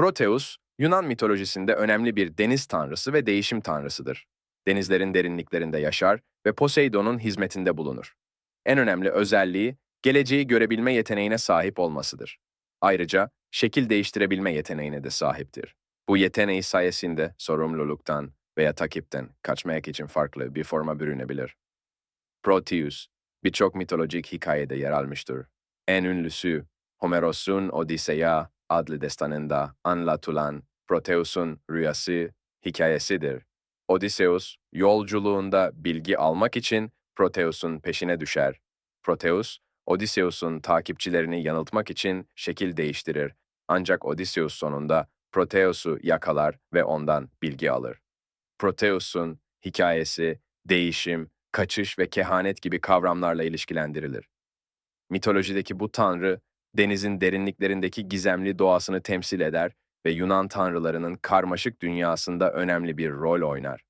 Proteus, Yunan mitolojisinde önemli bir deniz tanrısı ve değişim tanrısıdır. Denizlerin derinliklerinde yaşar ve Poseidon'un hizmetinde bulunur. En önemli özelliği, geleceği görebilme yeteneğine sahip olmasıdır. Ayrıca, şekil değiştirebilme yeteneğine de sahiptir. Bu yeteneği sayesinde sorumluluktan veya takipten kaçmak için farklı bir forma bürünebilir. Proteus, birçok mitolojik hikayede yer almıştır. En ünlüsü, Homeros'un Odisea adlı destanında anlatılan Proteus'un rüyası hikayesidir. Odysseus, yolculuğunda bilgi almak için Proteus'un peşine düşer. Proteus, Odysseus'un takipçilerini yanıltmak için şekil değiştirir. Ancak Odysseus sonunda Proteus'u yakalar ve ondan bilgi alır. Proteus'un hikayesi, değişim, kaçış ve kehanet gibi kavramlarla ilişkilendirilir. Mitolojideki bu tanrı, denizin derinliklerindeki gizemli doğasını temsil eder ve Yunan tanrılarının karmaşık dünyasında önemli bir rol oynar.